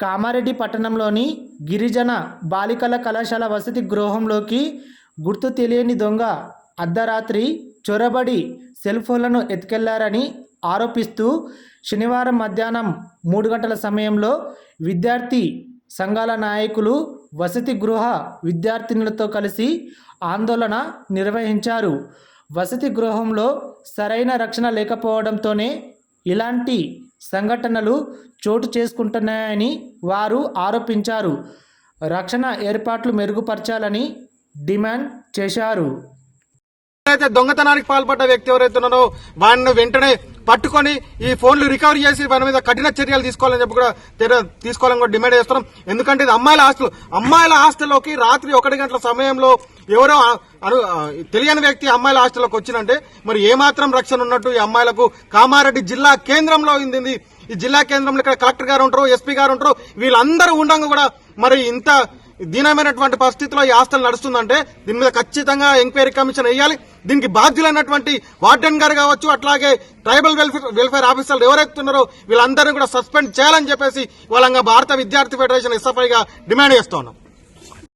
కామారెడ్డి పట్టణంలోని గిరిజన బాలికల కళాశాల వసతి గృహంలోకి గుర్తు తెలియని దొంగ అర్ధరాత్రి చొరబడి సెల్ ఫోన్లను ఎత్తుకెళ్ళారని ఆరోపిస్తూ శనివారం మధ్యాహ్నం మూడు గంటల సమయంలో విద్యార్థి సంఘాల నాయకులు వసతి గృహ విద్యార్థినులతో కలిసి ఆందోళన నిర్వహించారు. వసతి గృహంలో సరైన రక్షణ లేకపోవడంతోనే ఇలాంటి సంఘటనలు చోటు చేసుకుంటున్నాయని వారు ఆరోపించారు. రక్షణ ఏర్పాట్లు మెరుగుపరచాలని డిమాండ్ చేశారు. అయితే దొంగతనానికి పాల్పడ్డ వ్యక్తి ఎవరైతే ఉన్నారో వాడిని వెంటనే పట్టుకొని ఈ ఫోన్లు రికవరీ చేసి వారి మీద కఠిన చర్యలు తీసుకోవాలని చెప్పి కూడా తీసుకోవాలని కూడా డిమాండ్ చేస్తున్నాం. ఎందుకంటే ఇది అమ్మాయిల హాస్టల్. అమ్మాయిల హాస్టల్లోకి రాత్రి ఒకటి గంటల సమయంలో ఎవరో అను- తెలియని వ్యక్తి అమ్మాయిల హాస్టల్లోకి వచ్చినంటే మరి ఏమాత్రం రక్షణ ఉన్నట్టు ఈ అమ్మాయిలకు కామారెడ్డి జిల్లా కేంద్రంలో ఉంది ఈ జిల్లా కేంద్రంలో ఇక్కడ కలెక్టర్ గారు ఉంటారు ఎస్పీ గారు ఉంటారు వీళ్ళందరూ ఉండగా కూడా మరి ఇంత దీనమైనటువంటి పరిస్థితిలో ఈ హాస్టల్ నడుస్తుందంటే దీని మీద ఖచ్చితంగా ఎంక్వైరీ కమిషన్ వేయాలి. దీనికి బాధ్యులైనటువంటి వార్డెన్ గారు కావచ్చు అట్లాగే ట్రైబల్ వెల్ఫేర్ వెల్ఫేర్ ఆఫీసర్లు ఎవరైతే ఉన్నారో వీళ్ళందరినీ కూడా సస్పెండ్ చేయాలని చెప్పేసి వాళ్ళంగా భారత విద్యార్థి ఫెడరేషన్ ఎస్ఎఫ్ఐగా డిమాండ్ చేస్తున్నాం